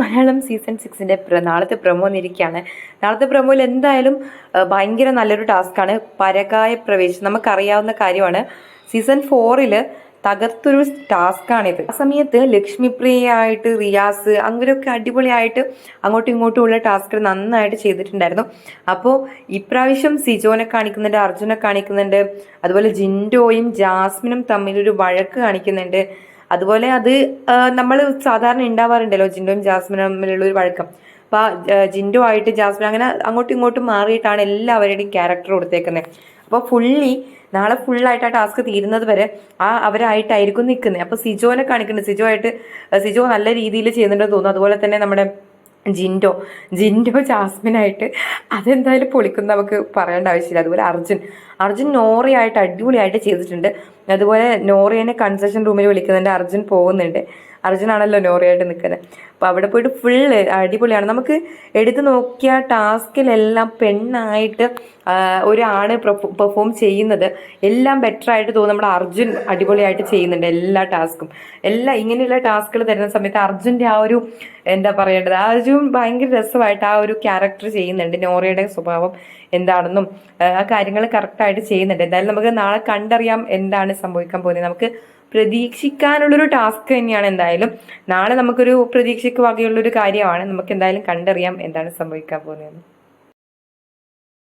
Malayalam season സിക്സിന്റെ നാളത്തെ promo എന്നിരിക്കുകയാണ് നാളത്തെ പ്രമോയിൽ എന്തായാലും ഭയങ്കര നല്ലൊരു ടാസ്ക്കാണ്. പരകായ പ്രവേശം നമുക്കറിയാവുന്ന കാര്യമാണ്. സീസൺ ഫോറിൽ തകർത്തൊരു ടാസ്ക്കാണിത്. ആ സമയത്ത് ലക്ഷ്മിപ്രിയയായിട്ട് റിയാസ് അങ്ങനെയൊക്കെ അടിപൊളിയായിട്ട് അങ്ങോട്ടും ഇങ്ങോട്ടും ഉള്ള ടാസ്ക് നന്നായിട്ട് ചെയ്തിട്ടുണ്ടായിരുന്നു. അപ്പോൾ ഇപ്രാവശ്യം സിജോനെ കാണിക്കുന്നുണ്ട് അർജുനെ കാണിക്കുന്നുണ്ട്. അതുപോലെ ജിൻഡോയും ജാസ്മിനും തമ്മിലൊരു വഴക്ക് കാണിക്കുന്നുണ്ട്. അതുപോലെ അത് നമ്മൾ സാധാരണ ഉണ്ടാവാറുണ്ടല്ലോ ജിൻഡോയും ജാസ്മിനും തമ്മിലുള്ള ഒരു വഴക്കം. അപ്പോൾ ജിൻഡോ ആയിട്ട് ജാസ്മിൻ അങ്ങനെ അങ്ങോട്ടും ഇങ്ങോട്ടും മാറിയിട്ടാണ് എല്ലാവരുടെയും ക്യാരക്ടർ കൊടുത്തേക്കുന്നത് അപ്പോൾ ഫുള്ളി നാളെ ഫുള്ളായിട്ട് ആ ടാസ്ക് തീരുന്നത് വരെ ആ അവരായിട്ടായിരിക്കും നിൽക്കുന്നത് അപ്പോൾ സിജോനെ കാണിക്കുന്നുണ്ട്. സിജോ ആയിട്ട് സിജോ നല്ല രീതിയിൽ ചെയ്യുന്നുണ്ടെന്ന് തോന്നുന്നു. അതുപോലെ തന്നെ നമ്മുടെ ജിൻഡോ ജിൻഡോ ജാസ്മിനായിട്ട് അതെന്തായാലും പൊളിക്കും നമുക്ക് പറയേണ്ട ആവശ്യമില്ല. അതുപോലെ അർജുൻ അർജുൻ നോറയായിട്ട് അടിപൊളിയായിട്ട് ചെയ്തിട്ടുണ്ട്. അതുപോലെ നോറിയനെ കൺസെഷൻ റൂമിൽ വിളിക്കുന്നുണ്ട് അർജുൻ പോകുന്നുണ്ട്. അർജുനാണല്ലോ നോറിയായിട്ട് നിൽക്കുന്നത്. അപ്പോൾ അവിടെ പോയിട്ട് ഫുള്ള് അടിപൊളിയാണ്. നമുക്ക് എടുത്തു നോക്കിയ ടാസ്കിലെല്ലാം പെണ്ണായിട്ട് ഒരാണ് പെർഫോം ചെയ്യുന്നത്. എല്ലാം ബെറ്റർ ആയിട്ട് തോന്നും. നമ്മുടെ അർജുൻ അടിപൊളിയായിട്ട് ചെയ്യുന്നുണ്ട് എല്ലാ ടാസ്കും. എല്ലാ ഇങ്ങനെയുള്ള ടാസ്കുകൾ തരുന്ന സമയത്ത് അർജുന്റെ ആ ഒരു എന്താ പറയേണ്ടത്? ഒരു ഭയങ്കര രസമായിട്ട് ആ ഒരു ക്യാരക്ടർ ചെയ്യുന്നുണ്ട്. നോറയുടെ സ്വഭാവം എന്താണെന്നും ആ കാര്യങ്ങൾ കറക്റ്റായിട്ട് ചെയ്യുന്നുണ്ട്. എന്തായാലും നമുക്ക് നാളെ കണ്ടറിയാം എന്താണ് സംഭവിക്കാൻ പോകുന്നത്. നമുക്ക് പ്രതീക്ഷിക്കാനുള്ളൊരു ടാസ്ക് തന്നെയാണ് എന്തായാലും. നാളെ നമുക്കൊരു പ്രതീക്ഷയ്ക്ക് വകയുള്ളൊരു കാര്യമാണ്. നമുക്ക് എന്തായാലും കണ്ടറിയാം എന്താണ് സംഭവിക്കാൻ പോകുന്നത്